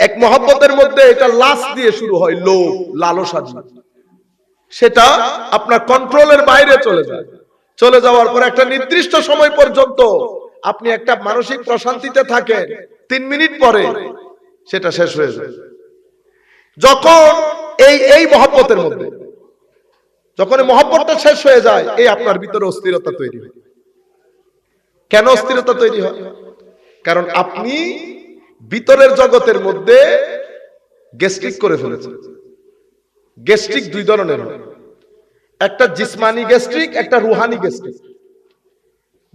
এক মহব্বতের মধ্যে এটা লাশ দিয়ে শুরু হয় লোভ, লালসা সেটা আপনার কন্ট্রোলের বাইরে চলে যায়। চলে যাওয়ার পর একটা নির্দিষ্ট সময় পর্যন্ত আপনি একটা মানসিক প্রশান্তিতে থাকেন, তিন মিনিট পরে সেটা শেষ হয়ে যায়। যখন এই এই মহব্বতের মধ্যে, যখন এই মহব্বতটা শেষ হয়ে যায়, এই আপনার ভিতরে অস্থিরতা তৈরি হয়। কেন অস্থিরতা তৈরি হয়? কারণ আপনি ভিতরের জগতের মধ্যে গ্যাস্ট্রিক করে ফেলেছেন গ্যাস্ট্রিক দুই ধরনের একটা জিসমানি গ্যাস্ট্রিক একটা রুহানি গ্যাস্ট্রিক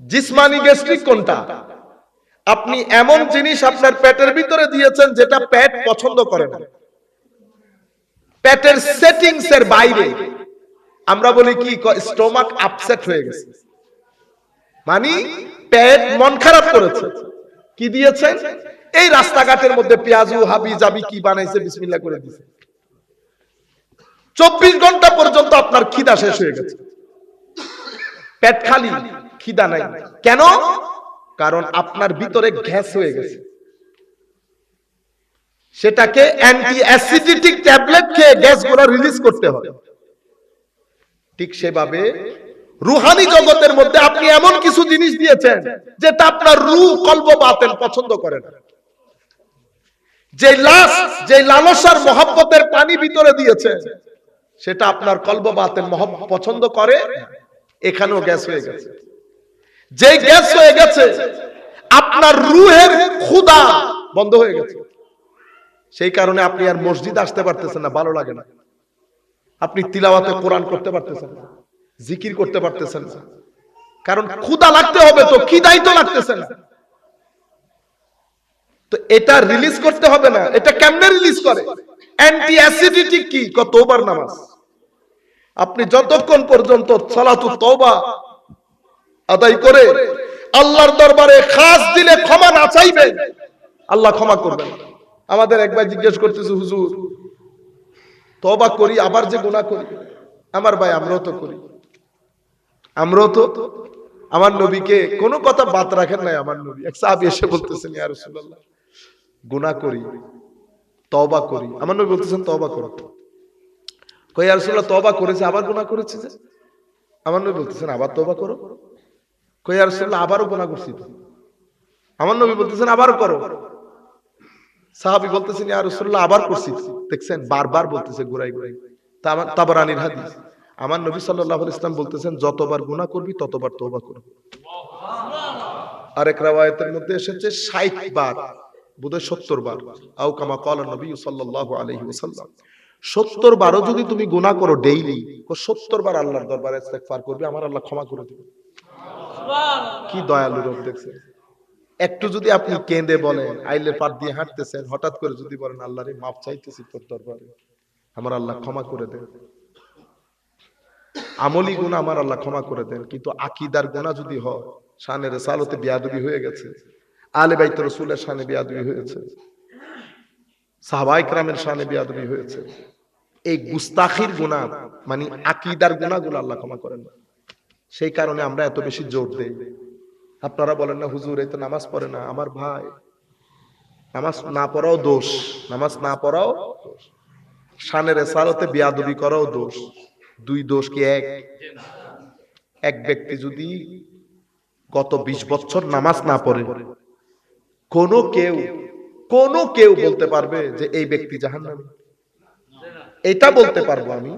জিসমানি গ্যাস্ট্রিক কোনটা? আপনি এমন জিনিস আপনার পেটের ভিতরে দিয়েছেন যেটা পেট পছন্দ করে না। পেটের সেটিংস এর বাইরে। আমরা বলি কি স্টোমাক আপসেট হয়ে গেছে। মানে পেট মন খারাপ করেছে। কি দিয়েছেন? এই রাস্তাঘাটের মধ্যে পেঁয়াজু, হাবি, জাবি কি বানাইছে, বিসমিল্লাহ করে দিছে। চব্বিশ ঘণ্টা পর্যন্ত আপনার খিদা শেষ হয়ে গেছে। পেট খালি, খিদা নাই। কেন? কারণ আপনার ভিতরে গ্যাস হয়ে গেছে। সেটাকে অ্যান্টি অ্যাসিডিটিক ট্যাবলেট খেয়ে গ্যাসগুলো রিলিজ করতে হবে। ঠিক সেভাবে রুহানি জগতের মধ্যে আপনি এমন কিছু জিনিস দিয়েছেন, যেটা আপনার রু কল্প বাতেন পছন্দ করে না। যে লাশ, যে লালসার মহব্বতের পানি ভিতরে দিয়েছে, সেটা আপনার কল্প বাতেন পছন্দ করে, এখানেও গ্যাস হয়ে গেছে। যে গ্যাস হয়ে গেছে, আপনার রুহের ক্ষুদা বন্ধ হয়ে গেছে। সেই কারণে আপনি আর মসজিদ আসতে পারতেছেন না, ভালো লাগে না। আপনি তিলাওয়াতে কোরআন করতে পারতেছেন না, জিকির করতে পারতেছেন না। কারণ ক্ষুদা লাগতে হবে তো কি দায়িত্ব লাগতেছে না। তো এটা রিলিজ করতে হবে না। এটা কেমনে রিলিজ করে? অ্যান্টি অ্যাসিডিটি কি কতবার নামাজ। আপনি যতক্ষণ পর্যন্ত সালাতু তওবা আদায় করে আল্লাহর দরবারে খাস দিলে ক্ষমা না চাইবেন আল্লাহ ক্ষমা করবেন। আমাদের একবার জিজ্ঞেস করতেছে, হুজুর তবা করি, আবার যে গুনাহ করি? আমার ভাই, আমরাও তো করি। আমরাও তো? আমার নবীকে কোনো কথা বাদ রাখেন নাই আমার নবী। এক সাহাবী এসে বলতেছেন, ইয়া রাসূলুল্লাহ গুনাহ করি, তওবা করি। আমার নবী বলতেছেন, তওবা করো। কই রাসূলুল্লাহ তওবা করেছে, আবার গুনাহ করেছে যে? আমার নবী বলতেছেন, আবার তওবা করো। কই রাসূলুল্লাহ আবারও গুনাহ করছি আমার নবী বলতেছেন, আবারও করো। সাহাবি বলতেছেন, ইয়া রাসূলুল্লাহ, আবার করছি। দেখছেন, বারবার বলতেছে, ঘুরাই ঘুরাই। তাবারানির হাদিস। আমার নবী সাল্লাল্লাহু আলাইহি ইসলাম বলতেছেন, যতবার গুনাহ করবি, ততবার তওবা করবি আরেক রাওয়ায়াতের মধ্যে এসেছে 60 বার বোধহয় 70 বার আও কামা ক্বালা নবী সাল্লাল্লাহু আলাইহি ওয়াসাল্লাম। 70 বারও যদি তুমি গুনাহ করো ডেইলি 70 বার আল্লাহর দরবারে ইস্তেগফার করবে, আমার আল্লাহ ক্ষমা করে দিবে কি দয়ালু রূপ দেখছেন। একটু যদি আপনি কেঁদে বলেন, আইলের পাট দিয়ে হাঁটতেছেন, হঠাৎ করে যদি বলেন, আল্লাহ রে মাপ চাইতেছি তোর দরবারে। আমার আল্লাহ ক্ষমা করে দেন। আমলি গুণা আমার আল্লাহ ক্ষমা করে দেন, কিন্তু আকিদার গুণা যদি হয় শানের সালতে বিয়াদবি হয়ে গেছে। আলে বাইত রসুলের শানে বিয়াদবি হয়েছে। সাহবাই ক্রামের শানে বিয়াদবি হয়েছে। এই গুস্তাখির গুণা মানে আকিদার গুণাগুলো আল্লাহ ক্ষমা করেন না। সেই কারণে আমরা এত বেশি জোর দেই। আপনারা বলেন না, হুজুর, এই তো নামাজ পড়ে না, আমার ভাই। নামাজ না পড়াও দোষ, নামাজ না পড়াও শানের সালতে বিয়াদবি করাও দোষ। দুই দোষ কি এক? এক ব্যক্তি যদি গত ২০ বছর নামাজ না পড়ে কোন কেউ কোন কেউ বলতে পারবে যে এই ব্যক্তি জাহান্নামী। এটা বলতে পারব আমি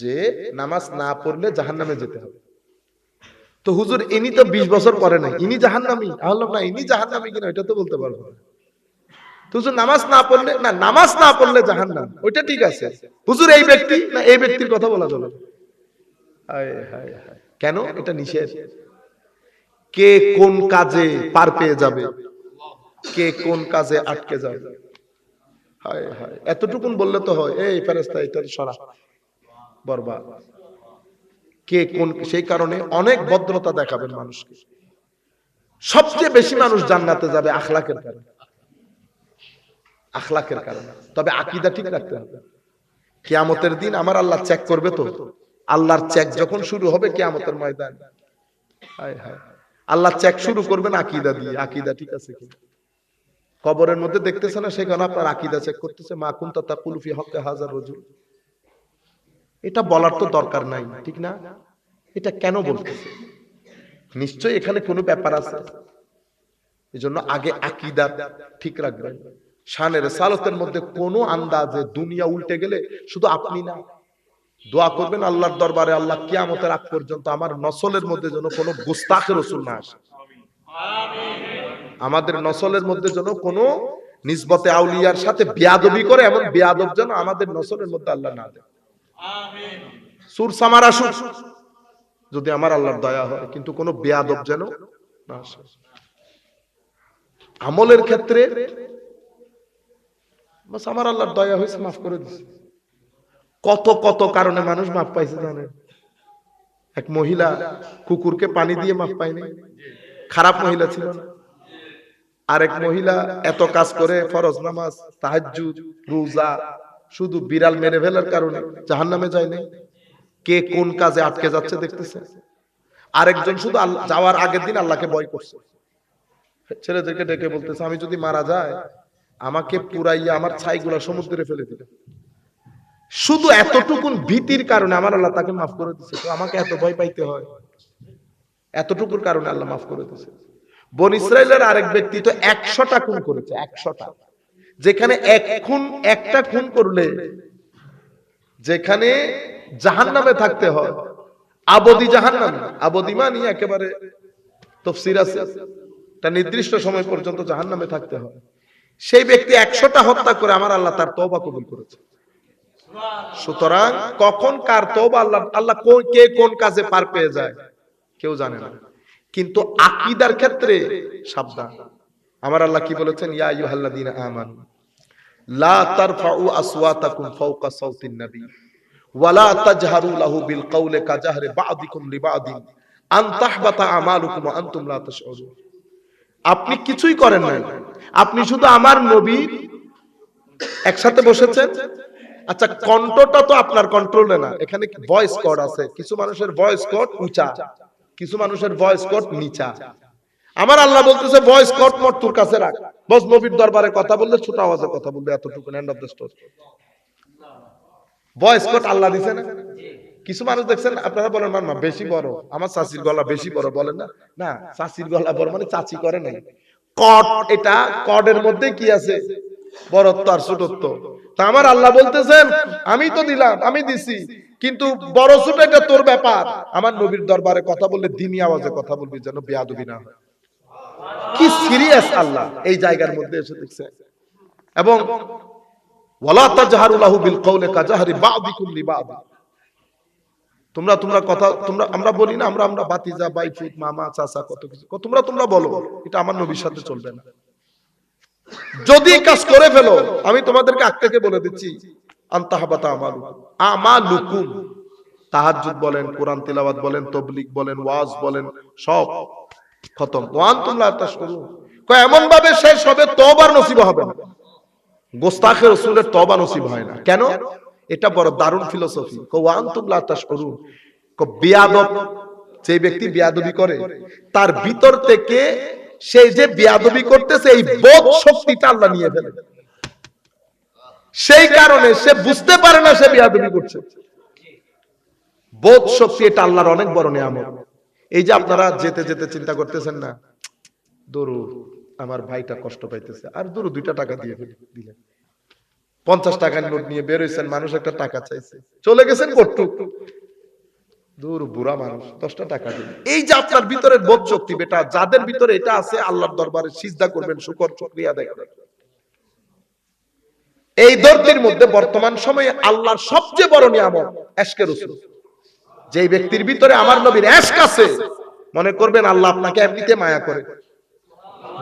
যে নামাজ না পড়লে জাহান্নামে যেতে হবে। তো হুজুর ইনি তো ২০ বছর পরে নাই ইনি জাহান্নামী। আল্লাহ না ইনি জাহান্নামী কিনা এটা তো বলতে পারব না। হুজুর নামাজ না পড়লে না নামাজ না পড়লে জাহান্নাম ওইটা ঠিক আছে। হুজুর এই ব্যক্তি না এই ব্যক্তির কথা বলা চলে? কেন? এটা নিষেধ। কে কোন কাজে পার পেয়ে যাবে? কে কোন কাজে আটকে যাবে হায় হায়। এতটুকুন বললে তো হয়, এই ফেরেস্তা এটা সরা, বরবাদ। কে কোন, সেই কারণে অনেক ভদ্রতা দেখাবেন মানুষকে। সবচেয়ে বেশি মানুষ জান্নাতে যাবে আখলাকের কারণে। আখলাকের কারণে। তবে আকিদা ঠিক রাখতে হবে। কিয়ামতের দিন আমার আল্লাহ চেক করবে তো। আল্লাহর চেক যখন শুরু হবে কেয়ামতের ময়দান। আল্লাহ চেক শুরু করবেন আকিদা দিয়ে। আকিদা ঠিক আছে কি কবরের মধ্যে দেখতেছে না, সেখানে আপনার আকিদা চেক করতেছে, মা কুন্তা তা কুলফি হকে হাজার রজুল। এটা বলার তো দরকার নাই, ঠিক না? এটা কেন বলতেছে? নিশ্চয়ই এখানে কোনো ব্যাপার আছে। এই জন্য আগে আকিদা ঠিক রাখবেন। শানের সালতের মধ্যে কোনো আন্দাজে দুনিয়া উল্টে গেলে শুধু আপনি না। দোয়া করবেন আল্লাহর দরবারে, আল্লাহ কিয়ামতের আগ পর্যন্ত আমার নসলের মধ্যে যেন কোনো গুস্তাখে রসুল না আসে। আমাদের নসলের মধ্যে যেন কোনো নিসবতে আউলিয়ার সাথে বিয়াদবি করে এমন বিয়াদব যেন আমাদের নসলের মধ্যে আল্লাহ না দেয়। সুর সামার আসুক। যদি আমার আল্লাহর দয়া হয় কিন্তু কোনো বেয়াদব যেন না আসে। আমলের ক্ষেত্রে বাস আমার আল্লাহর দয়া হয়েছে মাফ করে দিছে। কত কত কারণে মানুষ মাফ পাইছে জানেন? এক মহিলা কুকুরকে পানি দিয়ে মাফ পায়নি। খারাপ মহিলা ছিল না। আরেক মহিলা এত কাজ করে, ফরজ নামাজ, তাহাজ্জুদ, রোজা, শুধু বিড়াল মেরে ফেলার কারণে জাহান্নামে যায় নাই। কে কোন কাজে আটকে যাচ্ছে দেখতেছে? আরেকজন শুধু যাওয়ার আগের দিন আল্লাহকে ভয় করছে। ছেলেদেরকে ডেকে বলতেছে, আমি যদি মারা যায় আমাকে পুরাইয়া আমার ছাইগুলা সমুদ্রে ফেলে দিলে শুধু এতটুকুন ভীতির কারণে আমার আল্লাহ তাকে মাফ করে দিচ্ছে তো আমাকে এত ভয় পাইতে হয়। এতটুকুর কারণে আল্লাহ মাফ করে দিচ্ছে বন ইসরায়েলের আরেক ব্যক্তি তো একশোটা খুন করেছে, একশোটা। যেখানে এক খুন, একটা খুন করলে যেখানে জাহান নামে থাকতে হয়, আবদি জাহান নামে আবদি মানি একেবারে তফসির আছে তা নির্দিষ্ট সময় পর্যন্ত জাহান নামে থাকতে হয়। সেই ব্যক্তি একশোটা হত্যা করে আমার আল্লাহ তার তওবা কবুল করেছে। সুতরাং কখন কার তওবা আল্লাহ আল্লাহ কে কোন কাজে পার পেয়ে যায়, কেউ জানে না। কিন্তু আকিদার ক্ষেত্রে সাবধান। আমার আল্লাহ কি বলেছেন? আপনি কিছুই করেন নাই। আপনি শুধু আমার নবী একসাথে বসেছেন। আচ্ছা কণ্ঠটা তো আপনার কন্ট্রোলে না। এখানে ভয়েস কোড আছে? কিছু মানুষের ভয়েস কোড উঁচা। কিছু মানুষের ভয়েস কোড নিচা আমার আল্লাহ বলতেছে ভয়েস কোড মোট তোর কাছে রাখ। বস নবীর দরবারে কথা বললে ছোট আওয়াজে কথা বলবে, এতটুকু end of the story voice code Allah দিছে না? কিছু মানুষ দেখছেন, আপনারা বলেন মার মা বেশি বড়। আমার চাচির গলা বেশি বড় বলেন না? না, চাচির গলা বড় মানে চাচি করে নাই। কট এটা কডের মধ্যে কি আছে? বড়ত্ব আর ছোটত্ব। তা আমার আল্লাহ বলতেছেন, আমি তো দিলাম, আমি দিছি। কিন্তু বড় ছোট এটা তোর ব্যাপার। আমার নবীর দরবারে কথা বললে দিনী আওয়াজে কথা বলবি যেন বেয়াদবি না হয়। কি সিরিয়াস আল্লাহ, এই জায়গার মধ্যে এসে দেখছে। এবং ওয়ালা তাজহারু লাহু বিল কওলি কাজাহরি বা'দিকুম লিবা'দ। তোমরা তোমরা কথা, তোমরা, আমরা বলি না, আমরা আমরা বাতিজা বাইফুত মামা, চাচা, কত কিছু। তোমরা তোমরা বলো, এটা আমার নবীর সাথে চলবে না। যদি কাজ করে ফেলো, আমি তোমাদেরকে আগ থেকে বলে দিচ্ছি বলেন, কোরআন বলেন, তবলিগ বলেন, ওয়াজ বলেন, সব খতম। ওয়ান তোমরা এমন ভাবে শেষ হবে, তওবার নসিব হবে না। গোস্তাখে রসুলের তবা নসিব হয় না। কেন? এটা বড় দারুণ ফিলোসফি ওয়ান তুমলা তাশকুরুন। বিয়াদব যে ব্যক্তি বিয়াদবি করে, তার ভিতর থেকে সেই যে বিয়াদবি করতেছে, এই বোধ শক্তিটা আল্লাহ নিয়ে ফেলে। সেই কারণে সে বুঝতে পারে না সে বিয়াদবি করছে। বোধ শক্তি এটা আল্লাহর অনেক বড় নিয়ামত। এই যে আপনারা যেতে যেতে চিন্তা করতেছেন না, দরু, আমার ভাইটা কষ্ট পাইতেছে। আর দরু দুইটা টাকা দিয়ে দিলেন। পঞ্চাশ টাকার নোট নিয়ে বের হয়েছেন মানুষ একটা টাকা চাইছে। চলে গেছেন কটুক দূর বুড়া মানুষ, দশটা টাকা দিন এই যে আপনার ভিতরের বোধ শক্তি বেটা, যাদের ভিতরে এটা আছে, আল্লাহর দরবারে সিজদা করবেন, শুকর, শুকরিয়া দেখবেন এই দর্দির মধ্যে বর্তমান সময়ে আল্লাহর সবচেয়ে বড় নিয়ামত, এশকে রসুল। যে ব্যক্তির ভিতরে আমার নবীর এশক আছে, মনে করবেন আল্লাহ আপনাকে এমনিতে মায়া করে।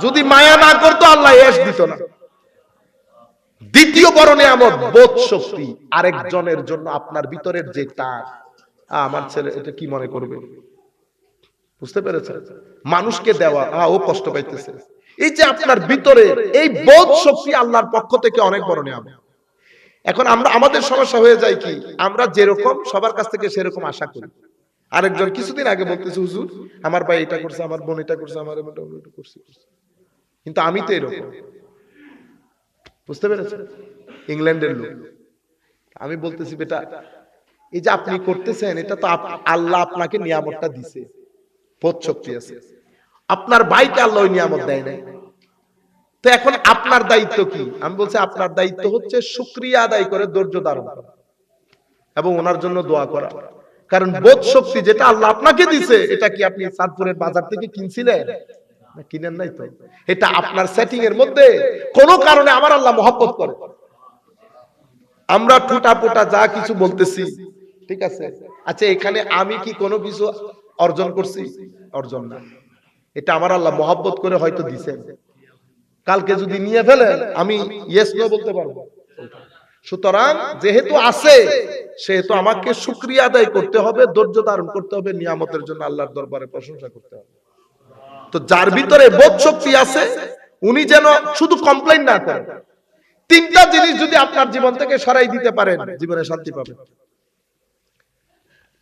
যদি মায়া না করতো, আল্লাহ এশ দিত না। দ্বিতীয় বড় নিয়ামত, বোধ শক্তি, আরেকজনের জন্য আপনার ভিতরের যে টান আমার ছেলে এটা কি মনে করবে? বুঝতে পেরেছেন? মানুষকে দেওয়া ও কষ্ট পাইতেছে। এই যে আপনার ভিতরে এই বোধ শক্তি আল্লাহর পক্ষ থেকে অনেক বড় নিয়ামত। এখন আমরা, আমাদের সমস্যা হয়ে যায় কি? আমরা যেরকম, সবার কাছ থেকে সেরকম আশা করি। আরেকজন কিছুদিন আগে বলতেছে, হুজুর, আমার ভাই এটা করছে, আমার বোন এটা করছে, আমার করছে। কিন্তু আমি তো এরকম। বুঝতে পেরেছেন? ইংল্যান্ডের লোক। আমি বলতেছি, বেটা, এই যে আপনি করতেছেন, এটা তো আল্লাহ আপনাকে নিয়ামতটা দিছে। বোধ শক্তি আছে। আপনার বাইকে আল্লাহ নিয়ামত দেয় নাই। তো এখন আপনার দায়িত্ব কি? আমি বলছি, আপনার দায়িত্ব হচ্ছে শুক্রিয়া আদায় করে ধৈর্য ধারণ করা এবং ওনার জন্য দোয়া করা। কারণ বোধ শক্তি যেটা আল্লাহ আপনাকে দিছে, এটা কি আপনি চাঁদপুরের বাজার থেকে কিনছিলেন? কিনেন নাই তো। এটা আপনার সেটিং এর মধ্যে কোনো কারণে আমার আল্লাহ মহব্বত করে। আমরা টুটা পোটা যা কিছু বলতেছি, ঠিক আছে? আচ্ছা এখানে আমি কি কোনো কিছু অর্জন করছি? অর্জন না। এটা আমার আল্লাহ মহব্বত করে হয়তো দিছেন। কালকে যদি নিয়ে ফেলেন আমি বলতে পারব। সুতরাং যেহেতু আছে, সেহেতু আমাকে শুক্রিয়া আদায় করতে হবে, ধৈর্য ধারণ করতে হবে, নিয়ামতের জন্য আল্লাহর দরবারে প্রশংসা করতে হবে। তো যার ভিতরে বোধ শক্তি আছে, উনি যেন শুধু কমপ্লেন না করেন। তিনটা জিনিস যদি আপনার জীবন থেকে সরাই দিতে পারেন, জীবনে শান্তি পাবেন।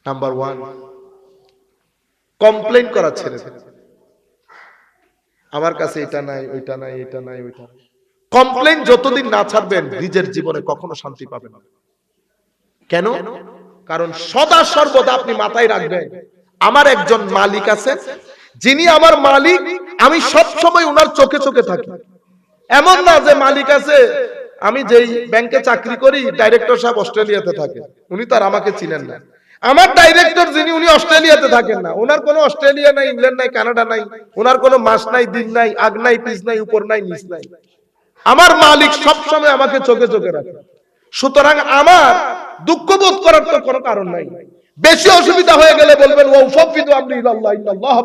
নাম্বার ওয়ান কমপ্লেন করা ছেড়ে। আমার কাছে এটা নাই, ওইটা নাই, এটা নাই, ওইটা নাই। কমপ্লেন যতদিন না ছাড়বেন, নিজের জীবনে কখনো শান্তি পাবেন না। কেন? কারণ সদা সর্বদা আপনি মাথায় রাখবেন, আমার একজন মালিক আছে, যিনি আমার মালিক, আমি সব সময় উনার চোখে চোখে থাকি। এমন না যে মালিক আছে, আমি যেই ব্যাংকে চাকরি করি ডাইরেক্টর সাহেব অস্ট্রেলিয়াতে থাকে, উনি তো আর আমাকে চিনেন না। আমার ডাইরেক্টর যিনি, উনি অস্ট্রেলিয়াতে থাকেন না। ওনার কোনো অস্ট্রেলিয়া নাই, ইংল্যান্ড নাই, কানাডা নাই, ওনার কোনো মাস নাই দিন নাই, আগ নাই, পিস নাই, উপর নাই, নিচ নাই। আমার মালিক সবসময় আমাকে চোখে চোখে রাখে। সুতরাং আমার দুঃখ বোধ করার তো কোনো কারণ নাই। বেশি অসুবিধা হয়ে গেলে বলবেন ও ফাফিদু আমরি ইলাল্লাহ, ইন্নাল্লাহ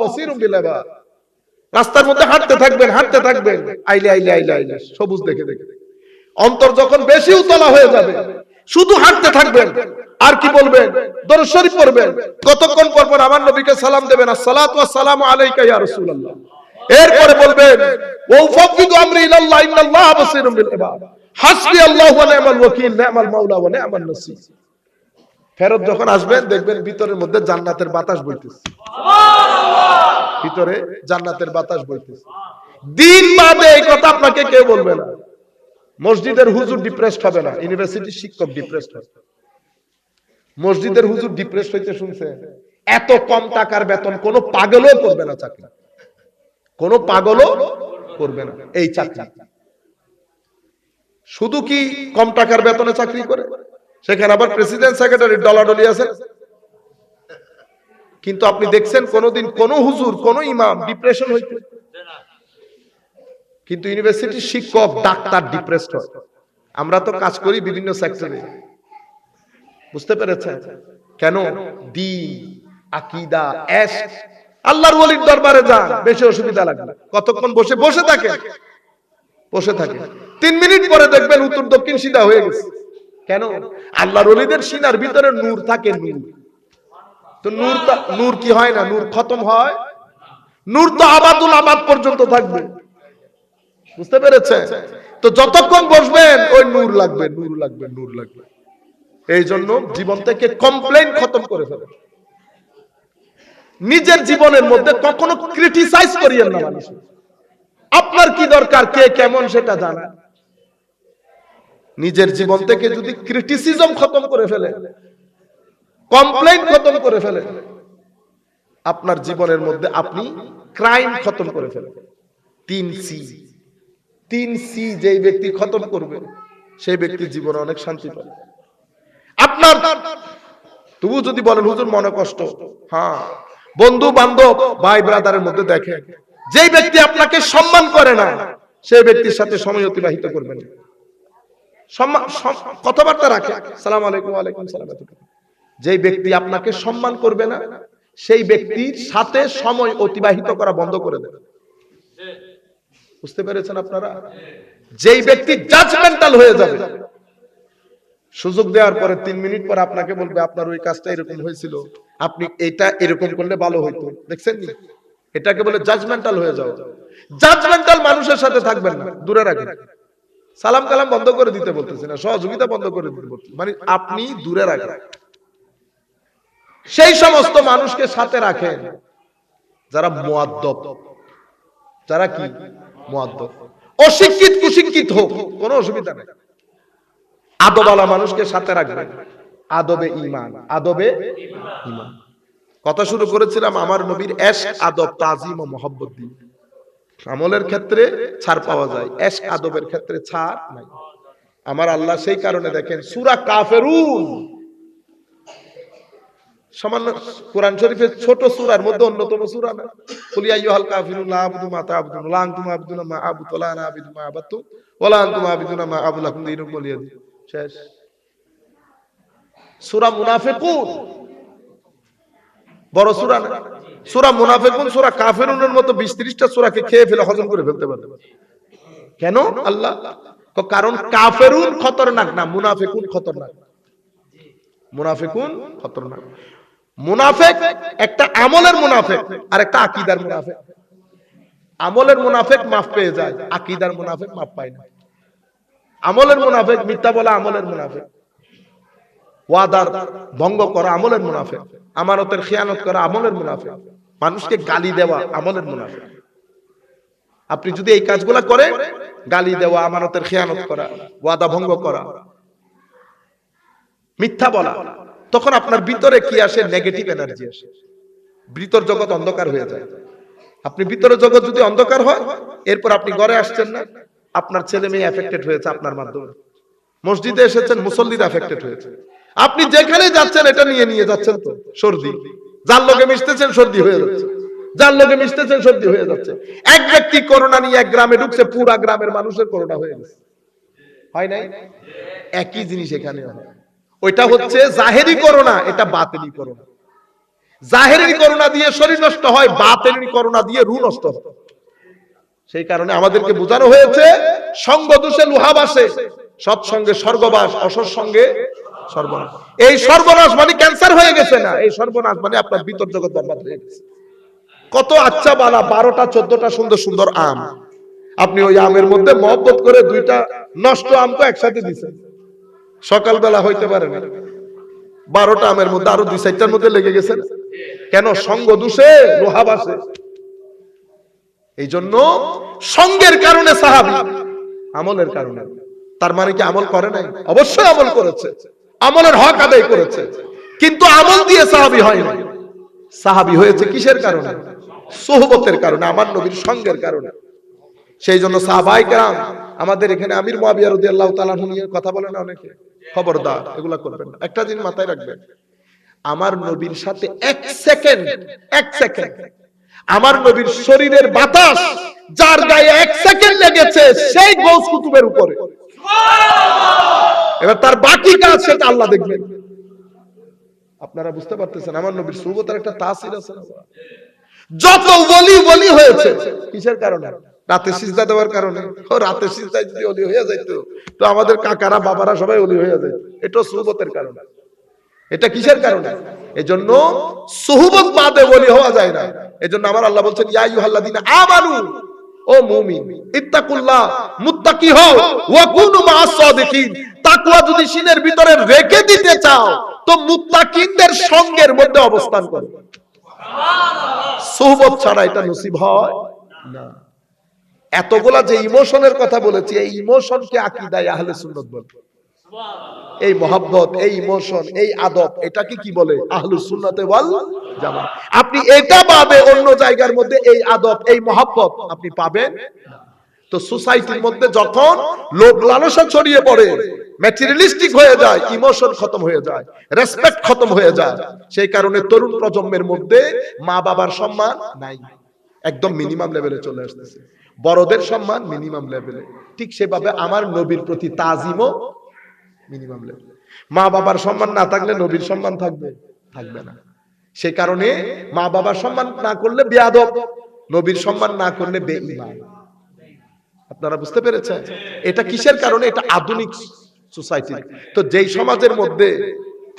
রাস্তার মধ্যে হাঁটতে থাকবেন হাঁটতে থাকবেন। আইলে আইলে আইলে আইলে, সবুজ দেখে দেখে। অন্তর যখন বেশি উতলা হয়ে যাবে, শুধু হাঁটতে থাকবেন। আর কি বলবেন? দরুদ পড়বেন। কতক্ষণ পর পর আমার নবীকে সালাম দেবেন? আসসালাতু ওয়াসসালামু আলাইকা ইয়া রাসূলুল্লাহ। এরপরে বলবেন ও ফাফিদু আমরি ইলাল্লাহ, ইন্নাল্লাহ বাসীরুম বিল ইবাদ। হাসবি আল্লাহু ওয়া নি'মাল ওয়াকিল নি'মাল মাওলা ওয়া নি'মান নাসির। ফেরত যখন আসবেন, দেখবেন ভিতরের মধ্যে জান্নাতের বাতাস বইতেছে। ভিতরে জান্নাতের বাতাস বইতেছে। দিন বাদে এই কথা আপনাকে কেউ বলবে না। মসজিদের হুজুর ডিপ্রেসড হবে না। ইউনিভার্সিটির শিক্ষক ডিপ্রেসড হবে। মসজিদের হুজুর ডিপ্রেসড হইতে শুনছে। এত কম টাকার বেতন, কোনো পাগলও করবে না চাকরি। কোনো পাগলও করবে না এই চাকরি। শুধু কি কম টাকার বেতনে চাকরি করে? সেখানে আবার প্রেসিডেন্ট সেক্রেটারি ডলাডলি আছে। কিন্তু আপনি দেখছেন কোনোদিন কোন হুজুর, কোন ইমাম ডিপ্রেশন হইতে। কিন্তু ইউনিভার্সিটির শিক্ষক, ডাক্তার ডিপ্রেসড হয়। আমরা তো কাজ করি বিভিন্ন সেক্টরে বুঝতে পেরেছেন? কেন? দি আকিদা, এশ। আল্লাহর ওলির দরবারে যান, বেশি অসুবিধা লাগবে কতক্ষণ বসে বসে থাকে বসে থাকে তিন মিনিট পরে দেখবেন উত্তর দক্ষিণ সিধা হয়ে গেছে। কেন? আল্লাহর ওলিদের সিনার ভিতরে নূর থাকে নূর। তো নূর নূর কি হয় না? নূর খতম হয়? নূর তো আবাদুল আবাদ পর্যন্ত থাকবে। বুঝতে পেরেছে তো যতক্ষণ বসবেন, ওই নূর লাগবে নূর লাগবে নূর লাগবে। এই জন্য জীবন থেকে কমপ্লেন খতম করে ফেলে। নিজের জীবনের মধ্যে কখনো ক্রিটিসাইজ করিয়েন না মানুষ। আপনার কি দরকার? কে কেমন সেটা জানা। নিজের জীবন থেকে যদি ক্রিটিসিজম খতম করে ফেলে কমপ্লেন খতম করে ফেলে, আপনার জীবনের মধ্যে আপনি ক্রাইম খতম করে ফেলেন। তিন সি তিন সি যেই ব্যক্তি খতম করবে, সেই ব্যক্তির জীবনে অনেক শান্তি পাবে। আপনার তবু যদি বলেন, হুজুর, মনে কষ্ট। হ্যাঁ। বন্ধু, বান্ধব, ভাই, ব্রাদারের মধ্যে দেখেন, যেই ব্যক্তি আপনাকে সম্মান করে না, সেই ব্যক্তির সাথে সময় অতিবাহিত করবেন কথাবার্তা রাখে। সালাম আলাইকুম ওয়ালাইকুম সালাম। যেই ব্যক্তি আপনাকে সম্মান করবে না, সেই ব্যক্তির সাথে সময় অতিবাহিত করা বন্ধ করে দেবে। বুঝতে পেরেছেন আপনারা? যেই ব্যক্তি জাজমেন্টাল হয়ে যাবে সুযোগ দেওয়ার পরে তিন মিনিট পর আপনাকে বলবে, আপনার ওই কাজটা এরকম হয়েছিল। আপনি এটা এরকম করলে ভালো হইতো। দেখছেন এটাকে বলে জাজমেন্টাল হয়ে যাও। জাজমেন্টাল মানুষের সাথে থাকবেন না দূরে রাখেন সালাম কালাম বন্ধ করে দিতে বলতেছি না, সহযোগিতা বন্ধ করে দিতে বলতেছি। মানে আপনি দূরে রাখেন সেই সমস্ত মানুষকে সাথে রাখেন যারা মুয়াদ্দব যারা কি? মুয়াদ্দব অশিক্ষিত কুশিক্ষিত হোক, কোনো অসুবিধা নেই। আদবালা মানুষকে সাথে রাখবেন আদবে ইমান আদবে ইমান কথা শুরু করেছিলাম আমার নবীর এশ আদব, তাজিম ও মোহাব্বত দিয়ে। আমলের ক্ষেত্রে ছাড় পাওয়া যায় এশ আদবের ক্ষেত্রে ছাড় নাই। আমার আল্লাহ সেই কারণে দেখেন, সুরা কাফেরুন। সামান্য কোরআন শরীফের ছোট সূরার মধ্যে অন্যতম সূরা না। কুল ইয়া আইয়ুহাল কাফিরুন, লা আবুদু মা তা'বুদুন, লা আনতুম আবুদুনা মা আবুদু লা আনা আবিদু মা আবাদতু, ওয়া লা আনতুম আবিদুনা মা আবুদু লাকুম দীনুকুম ওয়ালিয়া দীন শেষ সূরা মুনাফিকুন বড় সূরা না। সূরা মুনাফিকুন সূরা কাফিরুনের মতো 20 30টা সূরাকে খেয়ে ফেলে, হজম করে ফেলতে কেন? আল্লাহ। কারণ কাফেরুন খতরনাক না, মুনাফিকুন খতরনাক। মুনাফিকুন খতরনাক। মুনাফেক একটা আমলের মুনাফেক, আর একটা আকিদার মুনাফেক। আমলের মুনাফেক মাফ পেয়ে যায়, আকিদার মুনাফেক মাফ পায় না। আমলের মুনাফেক, মিথ্যা বলা আমলের মুনাফেক। ওয়াদার ভঙ্গ করা আমলের মুনাফেক। আমানতের খেয়ানত করা আমলের মুনাফেক। মানুষকে গালি দেওয়া আমলের মুনাফেক। আপনি যদি এই কাজগুলা করেন, গালি দেওয়া, আমানতের খেয়ানত করা, ওয়াদা, ভঙ্গ করা, মিথ্যা বলা, তখন আপনার ভিতরে কি আসে? নেগেটিভ এনার্জি আসে। ভিতর জগৎ অন্ধকার হয়ে যায়। আপনি ভিতরে জগৎ যদি অন্ধকার হয়, এরপর আপনি ঘরে আসছেন না। আপনার ছেলে মেয়ে এফেক্টেড হয়েছে আপনার মাধ্যমে। মসজিদে এসেছেন মুসল্লিরা এফেক্টেড হয়েছে। আপনি যেখানে যাচ্ছেন এটা নিয়ে নিয়ে যাচ্ছেন তো? সর্দি। যার লোকে মিশতেছেন সর্দি হয়ে যাচ্ছে। যার লোকে মিশতেছেন সর্দি হয়ে যাচ্ছে। এক ব্যক্তি করোনা নিয়ে এক গ্রামে ঢুকছে পুরা গ্রামের মানুষের করোনা হয়ে গেছে। হয় নাই? একই জিনিস এখানে ওইটা হচ্ছে জাহেরি করোনা এটা বাতিলি করোনা। জাহেরি করোনা দিয়ে শরীর নষ্ট হয় বাতিলি করোনা দিয়ে রু নষ্ট হয়। সেই কারণে আমাদেরকে বোঝানো হয়েছে, সঙ্গ দোষে লোহাবাসে সৎসঙ্গে স্বর্গবাস অসৎসঙ্গে সর্বনাশ। এই সর্বনাশ মানে ক্যান্সার হয়ে গেছে না, এই সর্বনাশ মানে আপনার ভিতর জগৎ বরবাদ হয়ে গেছে। কত আচ্ছা বালা, বারোটা, চোদ্দটা সুন্দর সুন্দর আম। আপনি ওই আমের মধ্যে মহব্বত করে দুইটা নষ্ট আমকে একসাথে দিচ্ছেন সকালবেলা হইতে পারে না। বারোটা আমের মধ্যে আরও দুই চারটার মধ্যে লেগে গেছে কেন? সঙ্গ দূষে লোহা বাসে। এই জন্য সঙ্গের কারণে সাহাবি, আমলের কারণে। তার মানে কি আমল করে নাই? অবশ্যই আমল করেছে। আমলের হক আদায় করেছে। কিন্তু আমল দিয়ে সাহাবি হয় না সাহাবি হয়েছে কিসের কারণে? সোহবতের কারণে, আমার নবীর সঙ্গের কারণে। সেই জন্য সাহাবাই কেরাম আমাদের এখানে আমির মুয়াবিয়া রাদিয়াল্লাহু তাআলা নিয়ে কথা বলে না অনেকে? খবরদার, এগুলা করবেন না। একটা জিনিস মাথায় রাখবেন। আমার নবীর সাথে এক সেকেন্ড এক সেকেন্ড আমার নবীর শরীরের বাতাস যার গায়ে এক সেকেন্ড লেগেছে সেই গৌস কুতুবের উপরে। এবার তার বাকি কাজ সেটা আল্লাহ দেখবেন। আপনারা বুঝতে পারতেছেন আমার নবীর সুবতার একটা তাসির আছে। যত বলি বলি হয়েছে কিসের কারণে? রাতে সিজদা দেওয়ার কারণে। ও রাতে সিজদায় যদি অলি হয়ে যাইতো তো আমাদের কাকারা বাবারা সবাই অলি হয়ে যায় এটা সুবতের কারণে। এটা কিসের কারণে? এজন্য সুহবত বাদে বলি হওয়া যায় না। এজন্য আমার আল্লাহ বলছেন, ইয়া আইয়ুহাল্লাযিনা আমানু, ও মুমিন, ইত্তাকুল্লাহ, মুত্তাকি হও, ওয়া কুনু মা'আস সাদিকিন। তাকওয়া যদি সিনের ভিতরে রেখে দিতে চাও, তো মুত্তাকিনদের সঙ্গের মধ্যে অবস্থান করো। সুহবত ছাড়া এটা নসিব হয় না। এতগুলা যে ইমোশনের কথা বলেছি, এই ইমোশনকে আকীদায় আহলে সুন্নাত বলে। এই মহাব্বত, এই ইমোশন এই আদব, এটাকে কি বলে? আহলুস সুন্নাতে ওয়াল জামাত আপনি এটা পাবে অন্য জায়গার মধ্যে এই আদব, এই মহাব্বত, আপনি পাবেন তো সোসাইটির মধ্যে যখন লোক লালসা ছড়িয়ে পড়ে ম্যাটেরিয়ালিস্টিক হয়ে যায় ইমোশন খতম হয়ে যায় রেসপেক্ট খতম হয়ে যায়, সেই কারণে তরুণ প্রজন্মের মধ্যে মা বাবার সম্মান নাই। একদম মিনিমাম লেভেলে চলে আসতেছে। বড়দের সম্মান মিনিমাম লেভেলে ঠিক সেভাবে আমার নবীর প্রতি তাজিমও মিনিমাম লেভেল মা বাবার সম্মান না থাকলে নবীর সম্মান থাকবে থাকবে না। সে কারণে মা বাবার সম্মান না করলে বেয়াদব, নবীর সম্মান না করলে বেঈমান। আপনারা বুঝতে পেরেছেন? এটা কিসের কারণে? এটা আধুনিক সোসাইটি। তো যেই সমাজের মধ্যে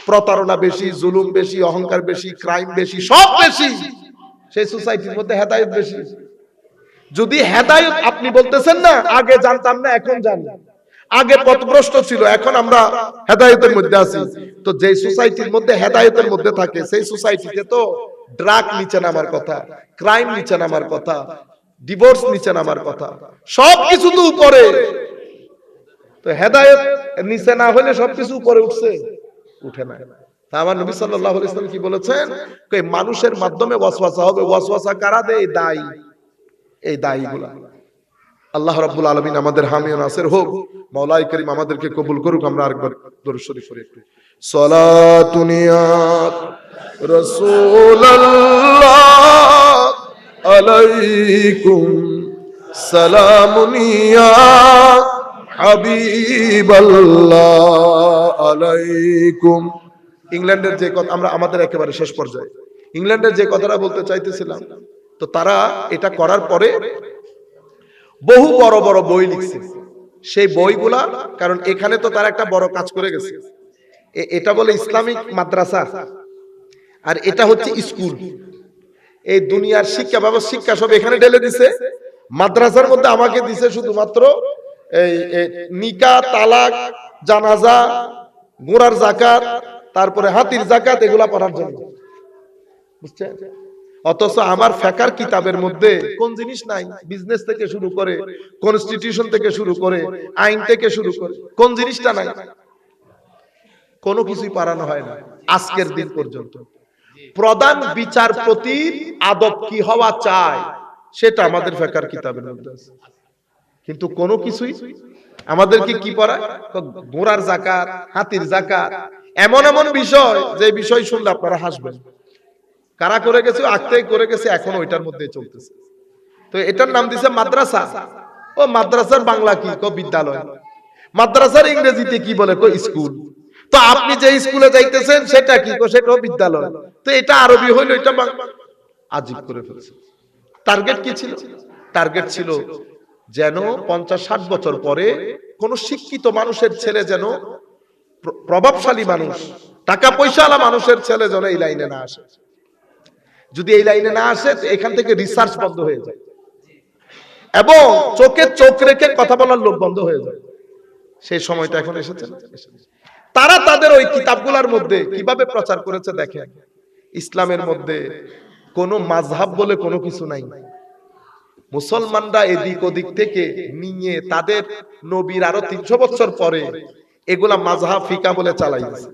প্রতারণা বেশি, জুলুম বেশি, অহংকার বেশি, ক্রাইম বেশি, সব বেশি, সেই সোসাইটির মধ্যে হেদায়েত বেশি। যদি হেদায়েত আপনি বলতেছেন না, আগে জানতাম না, এখন জানি। আগে পথভ্রষ্ট ছিল, এখন আমরা হেদায়েতের মধ্যে আছি। তো যে সোসাইটির মধ্যে হেদায়েতের মধ্যে থাকে, সেই সোসাইটিতে তো ড্রাগ নিচে নামার কথা, ক্রাইম নিচে নামার কথা, ডিভোর্স নিচেন আমার কথা, সব কিছু তো উপরে। তো হেদায়েত নিচে না হলে সবকিছু উপরে উঠছে, উঠে না। আমার নবী সাল্লাল্লাহু আলাইহি ওয়াসাল্লাম কি বলেছেন? মানুষের মাধ্যমে ওয়াসওয়াসা হবে, ওয়াসওয়াসা কারা দেয়? দায়ী, এই দায়ীগুলা। আল্লাহ রাব্বুল আলামিন আমাদের হামি ও নাসির হোক মাওলাই করিম আমাদেরকে কবুল করুক, আমরা আরেকবার দরুদ শরীফ পড়ি একটু। সালাতুনিয়াত রাসূলুল্লাহ আলাইকুম সালামুনিয়া হাবিবাল্লাহ আলাইকুম। ইংল্যান্ডের যে কথা, আমরা আমাদের একেবারে শেষ পর্যায়ে। ইংল্যান্ডের যে কথাটা বলতে চাইতেছিলাম, তো তারা এটা করার পরে বহু বড় বড় বই লিখছে। সেই বইগুলা, কারণ এখানে তো তারা একটা বড় কাজ করে গেছে। এটা বলে ইসলামিক মাদ্রাসা, আর এটা হচ্ছে স্কুল। এই দুনিয়ার শিক্ষা ব্যবস্থা, শিক্ষা সব এখানে ঢেলে দিছে। মাদ্রাসার মধ্যে আমাকে দিছে শুধুমাত্র এই এই নিকা, তালাক, জানাজা গোড়ার জাকাত, তারপরে হাতির জাকাত, এগুলা পড়ার জন্য। বুঝছেন? অথচ আমার ফেকার কিতাবের মধ্যে কোন জিনিস নাই? বিজনেস থেকে শুরু করে কনস্টিটিউশন থেকে শুরু করে আইন থেকে শুরু করে কোন জিনিসটা নাই? কোনো কিছুই পারানো হয় না আজকের দিন পর্যন্ত। প্রধান বিচারপতির আদব কি হওয়া চায় সেটা আমাদের ফেকার কিতাবের মধ্যে আছে। কিন্তু কোনো কিছুই আমাদেরকে কি পড়ায়? ঘোড়ার জাকাত হাতির জাকাত। এমন এমন বিষয় যে বিষয় শুনলে আপনারা হাসবেন। কারা করে গেছে আগতেই করে গেছে, এখন ওইটার মধ্যে চলতেছে। তো এটার নাম দিছে মাদ্রাসা। ও, মাদ্রাসার বাংলা কি? কো বিদ্যালয়। মাদ্রাসার ইংরেজিতে কি বলে? কো স্কুল। তো আপনি যে স্কুলে যাইতেছেন, সেটা কি? কো সেটাও বিদ্যালয়। তো এটা আরবি হইল, এটা আজীব করে ফেলছে। টার্গেট কি ছিল? টার্গেট ছিল যেন পঞ্চাশ ষাট বছর পরে কোন শিক্ষিত মানুষের ছেলে যেন প্রভাবশালী মানুষ, টাকা পয়সাওয়ালা মানুষের ছেলে যেন এই লাইনে না আসে। যদি এই লাইনে না আসে এখান থেকে রিসার্চ বন্ধ হয়ে যায়। এবং চোখে চোখ রেখে কথা বলার লোক বন্ধ হয়ে যায়। সেই সময়টা এখন এসেছে তারা তাদের ওই কিতাবগুলোর মধ্যে কীভাবে প্রচার করেছে দেখেন। ইসলামের মধ্যে কোনো মাযহাব বলে কোনো কিছু নাই। মুসলমানরা এদিক ওদিক থেকে নিয়ে তাদের নবীর আরও তিনশো বছর পরে এগুলা মাযহাব ফিকা বলে চালাইছে।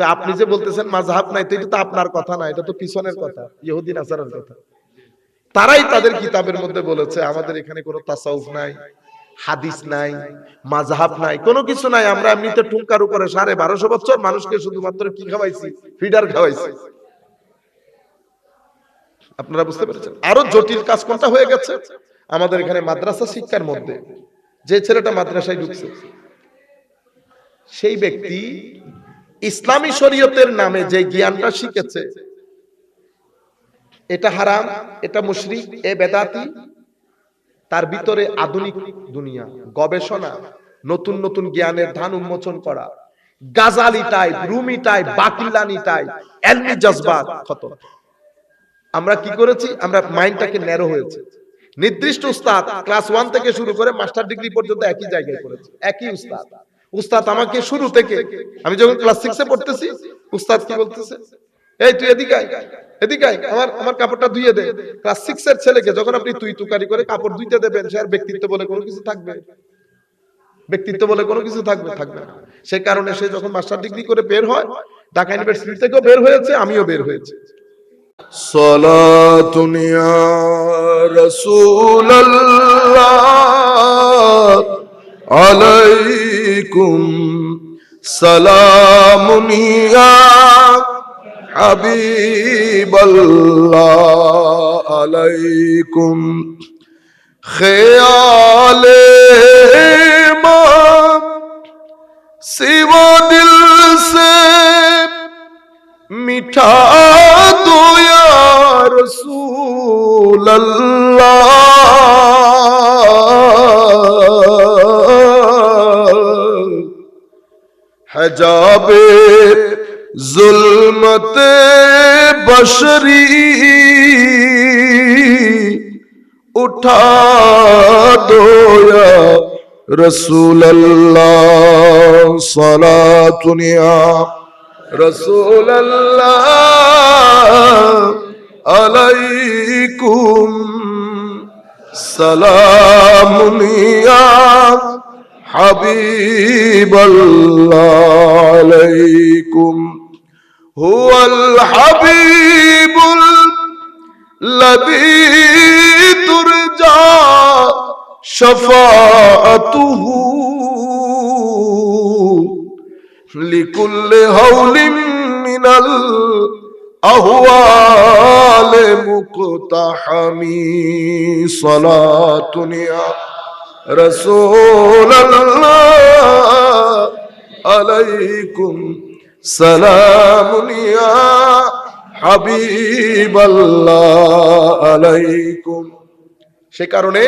তো আপনি যে বলতেছেন মাযহাব নাই, তো এটা তো আপনার কথা না, এটা তো পিছনের কথা ইহুদিন আসারের কথা। তারাই তাদের কিতাবের মধ্যে বলেছে, আমাদের এখানে কোনো তাসাউফ নাই, হাদিস নাই, মাযহাব নাই, কোনো কিছু নাই। আমরা এমনিতে টুঙ্কার উপরে সাড়ে বারোশো বছর মানুষকে শুধুমাত্র কি খাওয়াইছি? ফিডার খাওয়াইছি। আপনারা বুঝতে পেরেছেন? আরও জটিল কাজ কোনটা হয়ে গেছে? আমাদের এখানে মাদ্রাসা শিক্ষার মধ্যে যে ছেলেটা মাদ্রাসায় ঢুকছে, সেই ব্যক্তি ইসলামী শরীয়তের নামে যে জ্ঞানটা শিখেছে, এটা হারাম, এটা মুশরিক, এ বেদাতি, তার ভিতরে আধুনিক দুনিয়া, গবেষণা, নতুন নতুন জ্ঞানের ধান উন্মোচন করা, Ghazali type, Rumi type Baqillani type, এলমি জজবাত কত আমরা কি করেছি? আমরা মাইন্ডটাকে ন্যারো হয়েছে। নির্দিষ্ট উস্তাদ ক্লাস ওয়ান থেকে শুরু করে মাস্টার ডিগ্রি পর্যন্ত একই জায়গায় করেছে, একই উস্তাদ। উস্তাদ আমাকে শুরু থেকে আমি যখন ক্লাস সিক্সে পড়তেছি উস্তাদ কি বলতেছে এই তুই এদিকে আয়, এদিকে আয়, আমার আমার কাপড়টা ধুইয়ে দে ক্লাস সিক্স এর ছেলেকে যখন আপনি তুই তুকারি করে কাপড় ধুইতে দেবেন সে আর ব্যক্তিত্ব বলে কোনো কিছু থাকবে ব্যক্তিত্ব বলে কোনো কিছু থাকবে থাকবে না সে কারণে সে যখন মাস্টার ডিগ্রি করে বের হয় ঢাকা ইউনিভার্সিটি থেকেও বের হয়েছে আমিও বের হয়েছি صلاة يا رسول الله আলাইকুম সালামুনিয়া হাবিবাল্লাহ আলাইকুম খেয়ালে सिवा दिल से मिठा दो या যাবে জুলমতে বসরি উঠা দোয়া رسول اللہ صلاة نیا رسول اللہ علیکم سلام نیا حبيب الله عليكم هو الحبيب الذي ترجى شفاعته لكل هول من الأهوال مقتحم صلاة يا رسول الله عليكم سلام يا حبيب الله عليكم সে কারণে